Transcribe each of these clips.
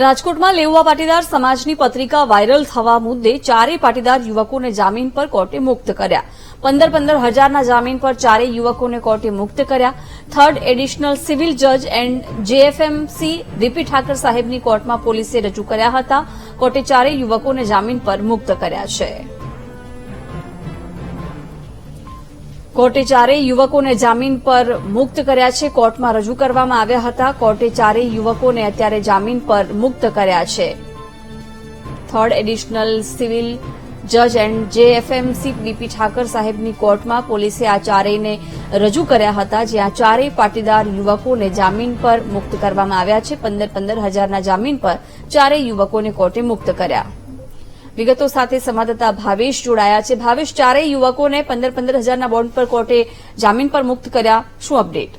રાજકોટમાં લેઉવા પાટીદાર સમાજની પત્રિકા વાયરલ થવા મુદ્દે ચારેય પાટીદાર યુવકોને જામીન પર કોર્ટે મુક્ત કર્યા. પંદર પંદર હજારના જામીન પર ચારેય યુવકોને કોર્ટે મુક્ત કર્યા. થર્ડ એડિશનલ સિવિલ જજ એન્ડ જેએફએમસી વીપી ઠાકર સાહેબની કોર્ટમાં પોલીસે રજૂ કર્યા હતા. કોર્ટે ચારેય યુવકોને જામીન પર મુક્ત કર્યા છે. કોર્ટે ચારેય યુવકોને જામીન પર મુક્ત કર્યા છે. કોર્ટમાં રજૂ કરવામાં આવ્યા હતા. કોર્ટે ચારેય યુવકોને અત્યારે જામીન પર મુક્ત કર્યા છે. થર્ડ એડિશનલ સિવિલ જજ એન્ડ જેએફએમસી વીપી ઠાકર સાહેબની કોર્ટમાં પોલીસે આ ચારેયને રજૂ કર્યા હતા જ્યાં ચારેય પાટીદાર યુવકોને જામીન પર મુક્ત કરવામાં આવ્યા છે. પંદર પંદર હજારના જામીન પર ચારેય યુવકોને કોર્ટે મુક્ત કર્યા. વિગતો સાથે સંવાદદાતા ભાવેશ જોડાયા છે. ભાવેશ, ચારેય યુવકોને પંદર પંદર હજારના બોન્ડ પર કોર્ટે જામીન પર મુક્ત કર્યા. શું અપડેટ?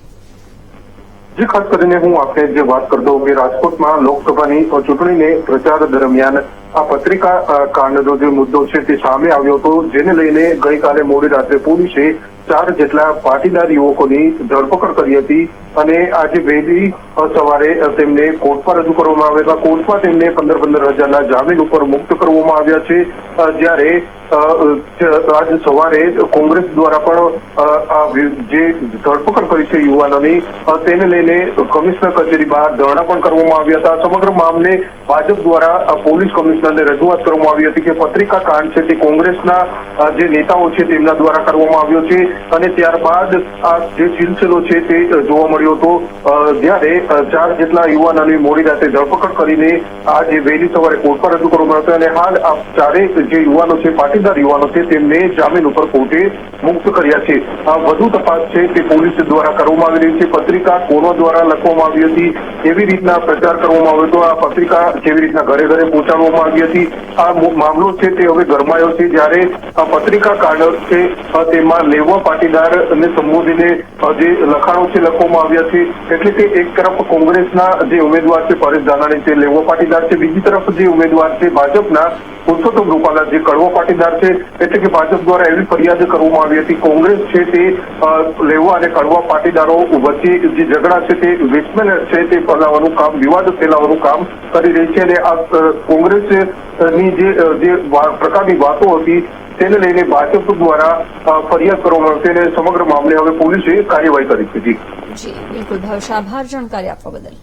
જે, ખાસ કરીને હું આપને જે વાત કરતો કે રાજકોટમાં લોકસભાની ચૂંટણીને પ્રચાર દરમિયાન આ પત્રિકા કાંડનો જે મુદ્દો છે તે સામે આવ્યો હતો, જેને લઈને ગઈકાલે મોડી રાત્રે પોલીસે ચાર જેટલા પાટીદાર યુવકોની ધરપકડ કરી હતી અને આજે વહેલી સવારે તેમને કોર્ટમાં રજૂ કરવામાં આવ્યા હતા કોર્ટમાં તેમને પંદર પંદર હજારના જામીન ઉપર મુક્ત કરવામાં આવ્યા છે. જ્યારે આજ સવારે કોંગ્રેસ દ્વારા પણ જે ધરપકડ કરી છે યુવાનોની તેને લઈને કમિશનર કચેરી બહાર ધરણા પણ કરવામાં આવ્યા હતા. સમગ્ર મામલે ભાજપ દ્વારા પોલીસ પોલીસ કમિશનરને રજૂઆત કરવામાં આવી હતી કે પત્રિકા કાંડ છે તે કોંગ્રેસના જે નેતાઓ છે તેમના દ્વારા કરવામાં આવ્યો છે અને ત્યારબાદ આ જે સિલસિલો છે તે જોવા મળ્યો હતો. જ્યારે ચાર જેટલા યુવાનોની મોડી રાતે ધરપકડ કરીને આજે વહેલી સવારે કોર્ટમાં રજૂ કરવામાં આવ્યો અને હાલ આ ચારેક જે યુવાનો છે, પાટીદાર યુવાનો છે, તેમને જામીન ઉપર કોર્ટે મુક્ત કર્યા છે. આ વધુ તપાસ છે તે પોલીસ દ્વારા કરવામાં આવી રહી છે. પત્રિકા કોનો દ્વારા લખવામાં આવી હતી, કેવી રીતના પ્રચાર કરવામાં આવ્યો હતો, આ પત્રિકા કેવી રીતના ઘરે ઘરે પહોંચાડવામાં આવી હતી આ મામલો છે તે હવે ગરમાયો છે જ્યારે પત્રિકા કાંડ છે તેમાં લેવા પાટીદારને સંબોધીને જે લખાણો છે લખવામાં આવ્યા છે એટલે કે એક તરફ કોંગ્રેસના જે ઉમેદવાર છે પરેશ ધાનાણી છે લેવા પાટીદાર છે બીજી તરફ જે ઉમેદવાર છે ભાજપના પુરુષોત્તમ રૂપાલા જે કડવો પાટીદાર છે એટલે કે ભાજપ દ્વારા એવી ફરિયાદ કરવામાં આવી હતી કોંગ્રેસ છે તે લેવા અને કડવા પાટીદારો વચ્ચે જે ઝઘડા છે તે વિસ્મેલ છે તે ફેલાવવાનું કામ વિવાદ ફેલાવવાનું કામ કરી રહી છે અને આ અ, કોંગ્રેસની જે પ્રકારની વાતો હતી, તેને લઈને ભાજપ દ્વારા ફરિયાદ કરવામાં આવશે અને સમગ્ર મામલે હવે પોલીસે કાર્યવાહી કરી છે. જી, બિલકુલ. ભાવેશ, આભાર જાણકારી આપવા બદલ.